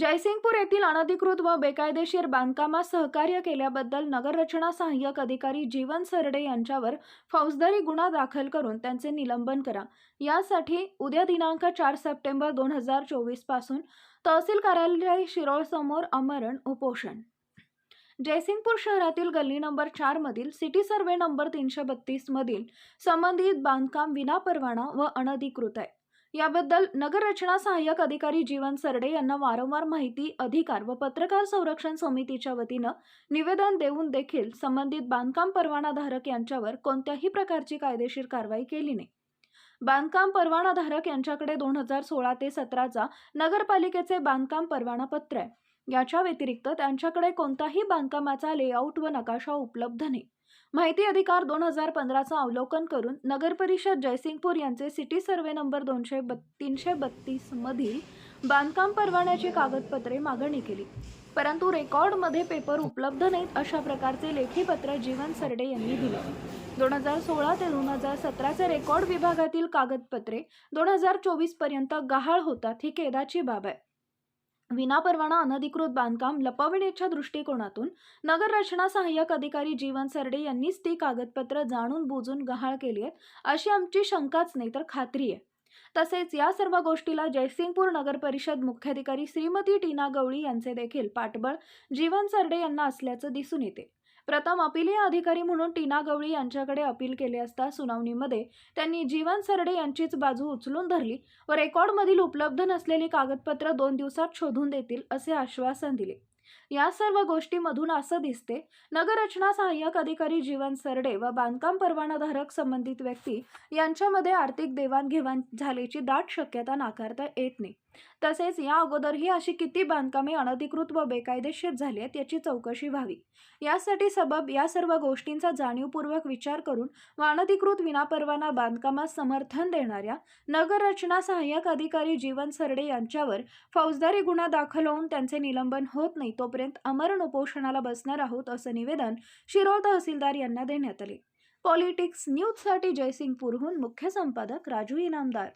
जयसिंगपूर येथील अनधिकृत व बेकायदेशीर बांधकामास सहकार्य केल्याबद्दल नगररचना सहाय्यक अधिकारी जीवन सरडे यांच्यावर फौजदारी गुन्हा दाखल करून त्यांचे निलंबन करा. यासाठी उद्या दिनांक चार सप्टेंबर दोन हजार चोवीसपासून तहसील कार्यालय शिरोळसमोर अमरण उपोषण. जयसिंगपूर शहरातील गल्ली नंबर चार मधील सिटी सर्वे नंबर तीनशे बत्तीस मधील संबंधित बांधकाम विनापरवाना व अनधिकृत आहे. याबद्दल नगररचना सहाय्यक अधिकारी जीवन सरडे यांना वारंवार माहिती अधिकार व पत्रकार संरक्षण समितीच्या वतीनं निवेदन देऊन देखील संबंधित बांधकाम परवानाधारक यांच्यावर कोणत्याही प्रकारची कायदेशीर कारवाई केली नाही. बांधकाम परवानाधारक यांच्याकडे दोन हजार सोळा ते सतराचा नगरपालिकेचे बांधकाम परवाना पत्र आहे. याच्या व्यतिरिक्त त्यांच्याकडे कोणताही बांधकामाचा लेआउट व नकाशा उपलब्ध नाही. माहिती अधिकार दोन हजार पंधराचं अवलोकन करून नगरपरिषद जयसिंगपूर यांचे सिटी सर्वे नंबर दोनशे बत् तीनशे बत्तीस मधील बांधकाम परवान्याची कागदपत्रे मागणी केली. परंतु रेकॉर्डमध्ये पेपर उपलब्ध नाहीत अशा प्रकारचे लेखी पत्र जीवन सरडे यांनी दिले. दोन हजार सोळा ते दोन हजार सतराचे रेकॉर्ड विभागातील कागदपत्रे दोन हजार चोवीसपर्यंत गहाळ होतात ही केदाची बाब आहे. विनापरवाना अनधिकृत बांधकाम लपविण्याच्या दृष्टिकोनातून नगर रचना सहाय्यक अधिकारी जीवन सरडे यांनीच ती कागदपत्र जाणून बुजून गहाळ केली आहेत अशी आमची शंकाच नाही तर खात्री आहे. तसेच या सर्व गोष्टीला जयसिंगपूर नगर परिषद मुख्याधिकारी श्रीमती टीना गवळी यांचे देखील पाठबळ जीवन सरडे यांना असल्याचं दिसून येते. प्रथम अपिलीय अधिकारी म्हणून टीना गवळी यांच्याकडे अपील केले असता सुनावणीमध्ये त्यांनी जीवन सरडे यांचीच बाजू उचलून धरली व रेकॉर्डमधील उपलब्ध नसलेली कागदपत्र दोन दिवसात शोधून देतील असे आश्वासन दिले. या सर्व गोष्टीमधून असं दिसते नगररचना सहाय्यक अधिकारी जीवन सरडे व बांधकाम परवानाधारक संबंधित व्यक्ती यांच्यामध्ये आर्थिक देवाणघेवाण झाल्याची दाट शक्यता नाकारता येत नाही. तसेच या अगोदरही अशी किती बांधकामे अनधिकृत व बेकायदेशीर झाली आहेत याची चौकशी व्हावी. यासाठी सबब या सर्व गोष्टींचा जाणीवपूर्वक विचार करून व अनधिकृत विनापरवाना बांधकामास समर्थन देणाऱ्या नगररचना सहाय्यक अधिकारी जीवन सरडे यांच्यावर फौजदारी गुन्हा दाखल होऊन त्यांचे निलंबन होत नाही. तोपर्यंत अमरण उपोषणाला बसणार आहोत असं निवेदन शिरोळ तहसीलदार यांना देण्यात आले. पॉलिटिक्स न्यूजसाठी जयसिंगपूरहून मुख्य संपादक राजू इनामदार.